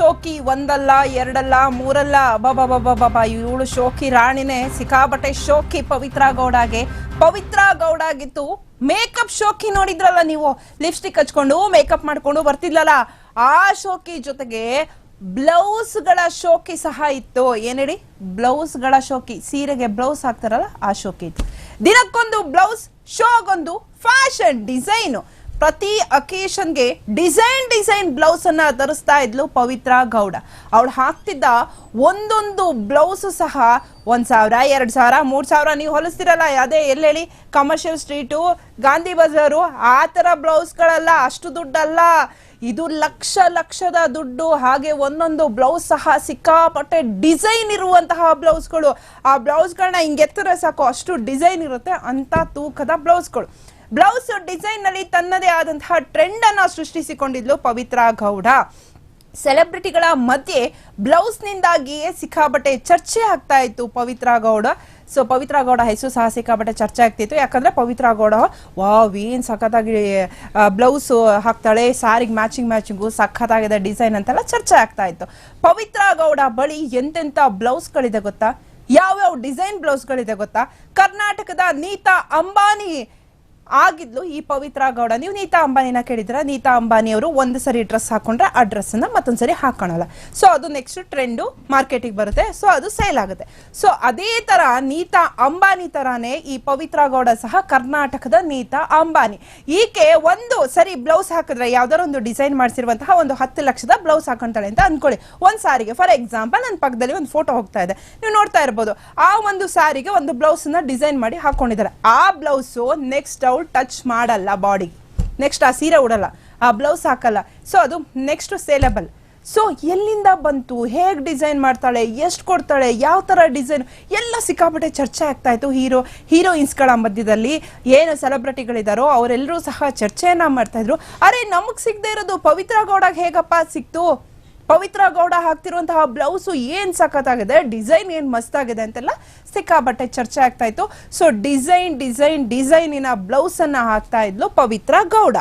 ಶೋಕಿ ಒಂದಲ್ಲ, ಎರಡಲ್ಲ, ಮೂರಲ್ಲ ಬಾಬಾ ಇವಳು ಶೋಕಿ ರಾಣಿನೇ ಸಿಕ್ಕಾಬಟ್ಟೆ ಶೋಕಿ ಪವಿತ್ರ ಗೌಡಗೆ. ಪವಿತ್ರ ಗೌಡಾಗಿತ್ತು ಮೇಕಪ್ ಶೋಕಿ ನೋಡಿದ್ರಲ್ಲ ನೀವು? ಲಿಪ್ಸ್ಟಿಕ್ ಹಚ್ಕೊಂಡು, ಮೇಕಪ್ ಮಾಡ್ಕೊಂಡು ಬರ್ತಿದ್ಲಲ್ಲ? ಆ ಶೋಕಿ ಜೊತೆಗೆ ಬ್ಲೌಸ್ಗಳ ಶೋಕಿ ಸಹ ಇತ್ತು. ಏನ್ ಹೇಳಿ ಬ್ಲೌಸ್ಗಳ ಶೋಕಿ. ಸೀರೆಗೆ ಬ್ಲೌಸ್ ಹಾಕ್ತಾರಲ್ಲ, ಆ ಶೋಕಿ ಇತ್ತು. ದಿನಕ್ಕೊಂದು ಬ್ಲೌಸ್, ಶೋಗೊಂದು ಫ್ಯಾಷನ್ ಡಿಸೈನು ಪ್ರತಿ ಅಕೇಶನ್ಗೆ ಡಿಸೈನ್ ಡಿಸೈನ್ ಬ್ಲೌಸ್ ಅನ್ನ ಧರಿಸ್ತಾ ಇದ್ಲು ಪವಿತ್ರ ಗೌಡ. ಅವಳು ಹಾಕ್ತಿದ್ದ ಒಂದೊಂದು ಬ್ಲೌಸ್ ಸಹ ಒಂದ್ ಸಾವಿರ, ಎರಡ್ ಸಾವಿರ, ಮೂರ್ ಸಾವಿರ ನೀವು ಹೊಲಿಸ್ತಿರಲ್ಲ, ಅದೇ ಎಲ್ಲಿ ಹೇಳಿ ಕಮರ್ಷಿಯಲ್ ಸ್ಟ್ರೀಟು ಗಾಂಧಿ ಬಜಾರು, ಆ ತರ ಬ್ಲೌಸ್ಗಳಲ್ಲ ಅಷ್ಟು ದುಡ್ಡಲ್ಲ. ಇದು ಲಕ್ಷ, ಲಕ್ಷದ ದುಡ್ಡು, ಹಾಗೆ ಒಂದೊಂದು ಬ್ಲೌಸ್ ಸಹ ಸಿಕ್ಕಾಪಟ್ಟೆ ಡಿಸೈನ್ ಇರುವಂತಹ ಬ್ಲೌಸ್ಗಳು ಆ ಬ್ಲೌಸ್ಗಳನ್ನ ಹಿಂಗೆತ್ತರೆ ಸಾಕು, ಅಷ್ಟು ಡಿಸೈನ್ ಇರುತ್ತೆ ಅಂತ ತೂಕದ ಬ್ಲೌಸ್ಗಳು ಬ್ಲೌಸ್ ಡಿಸೈನ್ನಲ್ಲಿ ತನ್ನದೇ ಆದಂತಹ ಟ್ರೆಂಡ್ ಅನ್ನ ಸೃಷ್ಟಿಸಿಕೊಂಡಿದ್ಲು ಪವಿತ್ರಾ ಗೌಡ. ಸೆಲೆಬ್ರಿಟಿಗಳ ಮಧ್ಯೆ ಬ್ಲೌಸ್ ನಿಂದಾಗಿಯೇ ಸಿಕ್ಕಾಬಟ್ಟೆ ಚರ್ಚೆ ಆಗ್ತಾ ಇತ್ತು ಪವಿತ್ರಾ ಗೌಡ. ಸೊ, ಪವಿತ್ರಾ ಗೌಡ ಹೆಸರು ಸಹ ಸಿಕ್ಕಾಬಟ್ಟೆ ಚರ್ಚೆ ಆಗ್ತಿತ್ತು. ಯಾಕಂದ್ರೆ ಪವಿತ್ರ ಗೌಡ, ವಾವ್, ಏನ್ ಸಖತ್ತಾಗಿ ಬ್ಲೌಸ್ ಹಾಕ್ತಾಳೆ, ಸಾರಿಗೆ ಮ್ಯಾಚಿಂಗ್, ಮ್ಯಾಚಿಂಗು ಸಖತ್ತಾಗಿದೆ ಡಿಸೈನ್ ಅಂತೆಲ್ಲ ಚರ್ಚೆ ಆಗ್ತಾ ಇತ್ತು. ಪವಿತ್ರಾ ಗೌಡ ಬಳಿ ಎಂತೆಂತ ಬ್ಲೌಸ್ಗಳಿದೆ ಗೊತ್ತಾ? ಯಾವ್ಯಾವ ಡಿಸೈನ್ ಬ್ಲೌಸ್ಗಳಿದೆ ಗೊತ್ತಾ? ಕರ್ನಾಟಕದ ನೀತಾ ಅಂಬಾನಿ ಆಗಿದ್ಲು ಈ ಪವಿತ್ರ ಗೌಡ. ನೀವು ನೀತಾ ಅಂಬಾನಿನ ಕೇಳಿದ್ರ ನೀತಾ ಅಂಬಾನಿ ಅವರು ಒಂದು ಸರಿ ಡ್ರೆಸ್ ಹಾಕೊಂಡ್ರೆ ಆ ಡ್ರೆಸ್ ಅನ್ನ ಮತ್ತೊಂದ್ಸರಿ ಹಾಕೊಳಲ್ಲ. ಸೊ ಅದು ನೆಕ್ಸ್ಟ್ ಟ್ರೆಂಡು ಮಾರ್ಕೆಟಿಗೆ ಬರುತ್ತೆ. ಸೊ ಅದು ಸೇಲ್ ಆಗುತ್ತೆ. ಸೊ ಅದೇ ತರ ನೀತಾ ಅಂಬಾನಿ ತರಾನೇ ಈ ಪವಿತ್ರ ಗೌಡ ಸಹ ಕರ್ನಾಟಕದ ನೀತಾ ಅಂಬಾನಿ. ಈಕೆ ಒಂದು ಸರಿ ಬ್ಲೌಸ್ ಹಾಕಿದ್ರೆ ಯಾವ್ದಾರ ಒಂದು ಡಿಸೈನ್ ಮಾಡಿಸಿರುವಂತಹ ಒಂದು ಹತ್ತು ಲಕ್ಷದ ಬ್ಲೌಸ್ ಹಾಕೊಂತಾಳೆ ಅಂತ ಅನ್ಕೊಳ್ಳಿ. ಒಂದ್ ಸಾರಿಗೆ ಫಾರ್ ಎಕ್ಸಾಂಪಲ್ ನನ್ನ ಪಕ್ಕದಲ್ಲಿ ಒಂದು ಫೋಟೋ ಹೋಗ್ತಾ ಇದೆ. ನೀವು ನೋಡ್ತಾ ಇರ್ಬೋದು, ಆ ಒಂದು ಸಾರಿಗೆ ಒಂದು ಬ್ಲೌಸ್ ಡಿಸೈನ್ ಮಾಡಿ ಹಾಕೊಂಡಿದ್ದಾರೆ. ಆ ಬ್ಲೌಸ್ ನೆಕ್ಸ್ಟ್ ಅವ್ಳು ಟಚ್ ಮಾಡಲ್ಲ ಬಾಡಿ ನೆಕ್ಸ್ಟ್ ಆ ಸೀರೆ ಉಡಲ್ಲ, ಆ ಬ್ಲೌಸ್ ಹಾಕಲ್ಲ. ಸೊ ಅದು ನೆಕ್ಸ್ಟ್ ಸೇಲೆಬಲ್ ಸೊ ಎಲ್ಲಿಂದ ಬಂತು? ಹೇಗ್ ಡಿಸೈನ್ ಮಾಡ್ತಾಳೆ? ಎಷ್ಟು ಕೊಡ್ತಾಳೆ? ಯಾವ ತರ ಡಿಸೈನ್ ಎಲ್ಲ ಸಿಕ್ಕಾಪಟ್ಟೆ ಚರ್ಚೆ ಆಗ್ತಾ ಇತ್ತು. ಹೀರೋ, ಹೀರೋಯಿನ್ಸ್ಗಳ ಮಧ್ಯದಲ್ಲಿ ಏನು ಸೆಲೆಬ್ರಿಟಿಗಳಿದ್ದಾರೋ ಅವರೆಲ್ಲರೂ ಸಹ ಚರ್ಚೆಯನ್ನು ಮಾಡ್ತಾ ಇದ್ರು. ಅರೆ, ನಮಗೆ ಸಿಗದೆ ಇರೋದು ಪವಿತ್ರ ಗೌಡಗ್ ಹೇಗಪ್ಪ ಸಿಕ್ತು? ಪವಿತ್ರ ಗೌಡ ಹಾಕ್ತಿರುವಂತಹ ಬ್ಲೌಸು ಏನ್ ಸಖತ್ತಾಗಿದೆ? ಡಿಸೈನ್ ಏನ್ ಮಸ್ತಾಗಿದೆ ಅಂತೆಲ್ಲ ಸಿಕ್ಕಾಬಟ್ಟೆ ಚರ್ಚೆ ಆಗ್ತಾ ಇತ್ತು. ಸೊ ಡಿಸೈನ್ ಡಿಸೈನ್, ಡಿಸೈನಿನ ಬ್ಲೌಸ್ ಅನ್ನ ಹಾಕ್ತಾ ಇದ್ಲು ಪವಿತ್ರ ಗೌಡ.